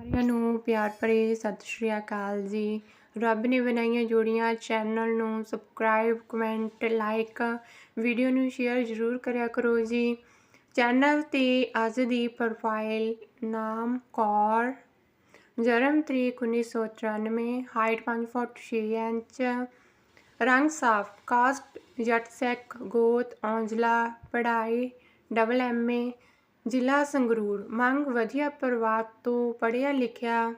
ਸਾਰਿਆਂ ਨੂੰ ਪਿਆਰ ਭਰੀ ਸਤਿ ਸ਼੍ਰੀ ਅਕਾਲ ਜੀ। ਰੱਬ ਨੇ ਬਣਾਈਆਂ ਜੋੜੀਆਂ, ਚੈਨਲ ਨੂੰ ਸਬਸਕ੍ਰਾਈਬ, ਕਮੈਂਟ, ਲਾਈਕ, ਵੀਡੀਓ ਨੂੰ ਸ਼ੇਅਰ ਜ਼ਰੂਰ ਕਰਿਆ ਕਰੋ ਜੀ। ਚੈਨਲ ਤੇ ਅੱਜ ਦੀ ਪ੍ਰੋਫਾਈਲ ਨਾਮ ਕੌਰ, ਜਨਮ ਤਰੀਕ 1994 ਹਾਈਟ 5 ਫੁੱਟ 6 ਇੰਚ, ਰੰਗ ਸਾਫ਼ ਕਾਸਟ ਜੱਟ ਸਿੱਖ ਗੋਤ, ਔਂਜਲਾ, ਪੜ੍ਹਾਈ ਡਬਲ ਐਮਏ ਜ਼ਿਲ੍ਹਾ ਸੰਗਰੂਰ। ਮੰਗ ਵਧੀਆ ਪਰਿਵਾਰ ਤੋਂ ਪੜ੍ਹਿਆ ਲਿਖਿਆ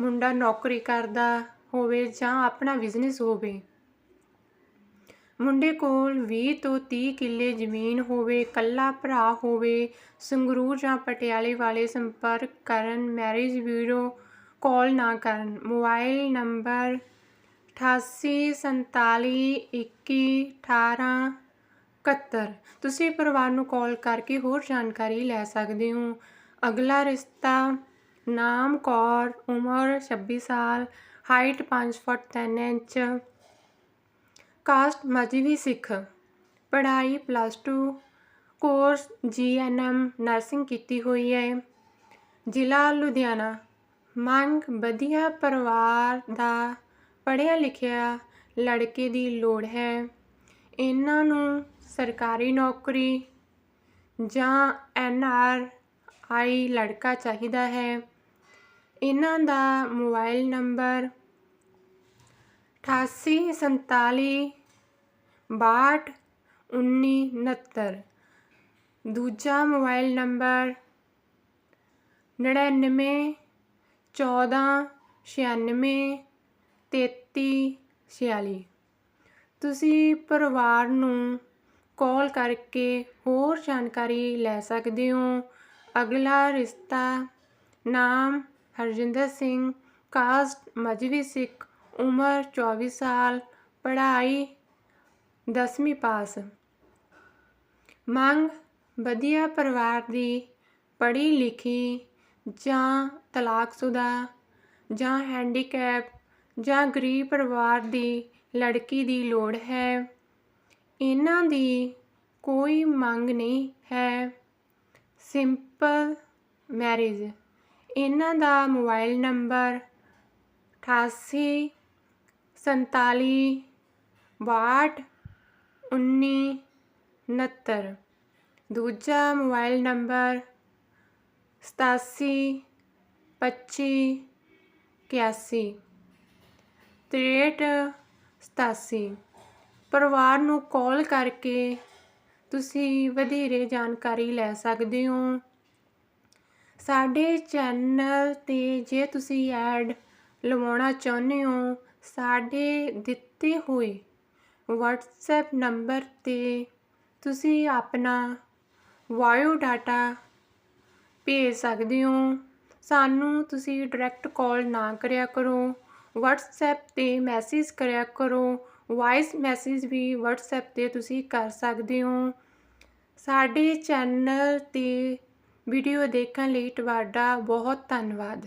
ਮੁੰਡਾ ਨੌਕਰੀ ਕਰਦਾ ਹੋਵੇ ਜਾਂ ਆਪਣਾ ਬਿਜ਼ਨਸ ਹੋਵੇ। ਮੁੰਡੇ ਕੋਲ 20 ਤੋਂ 30 ਕਿੱਲੇ ਜ਼ਮੀਨ ਹੋਵੇ ਕੱਲਾ ਭਰਾ ਹੋਵੇ, ਸੰਗਰੂਰ ਜਾਂ ਪਟਿਆਲੇ ਵਾਲੇ ਸੰਪਰਕ ਕਰਨ ਮੈਰਿਜ ਬਿਊਰੋ ਕਾਲ ਨਾ ਕਰਨ। ਮੋਬਾਈਲ ਨੰਬਰ 88472118 71 ਤੁਸੀਂ ਪਰਿਵਾਰ ਨੂੰ ਕਾਲ ਕਰਕੇ ਹੋਰ ਜਾਣਕਾਰੀ ਲੈ ਸਕਦੇ ਹੋ। ਅਗਲਾ ਰਿਸ਼ਤਾ, ਨਾਮ, ਕੌਰ, ਉਮਰ 26 ਸਾਲ height 5 foot 3 inch. Caste Mazhabi Sikh. ਪੜ੍ਹਾਈ ਪਲੱਸ 2 ਕੋਰਸ ਜੀਐਨਐਮ ਨਰਸਿੰਗ ਕੀਤੀ ਹੋਈ ਹੈ। ਜ਼ਿਲ੍ਹਾ ਲੁਧਿਆਣਾ। ਮੰਗ, ਵਧੀਆ ਪਰਿਵਾਰ ਦਾ ਪੜ੍ਹਿਆ ਲਿਖਿਆ ਲੜਕੇ ਦੀ ਲੋੜ ਹੈ। ਇਹਨਾਂ ਨੂੰ ਸਰਕਾਰੀ ਨੌਕਰੀ ਜਾਂ ਐਨ ਆਰ ਆਈ ਲੜਕਾ ਚਾਹੀਦਾ ਹੈ। ਇਹਨਾਂ ਦਾ ਮੋਬਾਈਲ ਨੰਬਰ 8847 62 1969 ਦੂਜਾ ਮੋਬਾਈਲ ਨੰਬਰ 99 14 96 33 46 ਤੁਸੀਂ ਪਰਿਵਾਰ ਨੂੰ ਕਾਲ ਕਰਕੇ ਹੋਰ ਜਾਣਕਾਰੀ ਲੈ ਸਕਦੇ ਹੋ। ਅਗਲਾ ਰਿਸ਼ਤਾ ਨਾਮ ਹਰਜਿੰਦਰ ਸਿੰਘ। ਕਾਸਟ ਮਜਵੀ ਸਿੱਖ। ਉਮਰ 24 ਸਾਲ। ਪੜ੍ਹਾਈ 10ਵੀਂ ਪਾਸ। ਮੰਗ, ਵਧੀਆ ਪਰਿਵਾਰ ਦੀ ਪੜ੍ਹੀ ਲਿਖੀ ਜਾਂ ਤਲਾਕਸ਼ੁਦਾ ਜਾਂ ਹੈਂਡੀਕੈਪ ਜਾਂ ਗਰੀਬ ਪਰਿਵਾਰ ਦੀ ਲੜਕੀ ਦੀ ਲੋੜ ਹੈ। ਇਹਨਾਂ ਦੀ ਕੋਈ ਮੰਗ ਨਹੀਂ ਹੈ। ਸਿੰਪਲ ਮੈਰਿਜ ਇਹਨਾਂ ਦਾ ਮੋਬਾਈਲ ਨੰਬਰ 88 47 62 19 69 ਦੂਜਾ ਮੋਬਾਈਲ ਨੰਬਰ 87 25 81 63 87 ਪਰਿਵਾਰ ਨੂੰ ਕਾਲ ਕਰਕੇ ਤੁਸੀਂ ਵਧੇਰੇ ਜਾਣਕਾਰੀ ਲੈ ਸਕਦੇ ਹੋ। ਸਾਡੇ ਚੈਨਲ ਤੇ ਜੇ ਤੁਸੀਂ ਐਡ ਲਵਾਉਣਾ ਚਾਹੁੰਦੇ ਹੋ, ਸਾਡੇ ਦਿੱਤੇ ਹੋਏ WhatsApp ਨੰਬਰ ਤੇ ਤੁਸੀਂ ਆਪਣਾ ਵਾਇਓ ਡਾਟਾ ਭੇਜ ਸਕਦੇ ਹੋ। ਸਾਨੂੰ ਤੁਸੀਂ ਡਾਇਰੈਕਟ ਕਾਲ ਨਾ ਕਰਿਆ ਕਰੋ, WhatsApp ਤੇ ਮੈਸੇਜ ਕਰਿਆ ਕਰੋ ਵਾਇਸ ਮੈਸੇਜ ਵੀ WhatsApp ਤੇ ਤੁਸੀਂ ਕਰ ਸਕਦੇ ਹੋ। ਸਾਡੇ ਚੈਨਲ ਤੇ ਵੀਡੀਓ ਦੇਖਣ ਲਈ ਤੁਹਾਡਾ ਬਹੁਤ ਧੰਨਵਾਦ।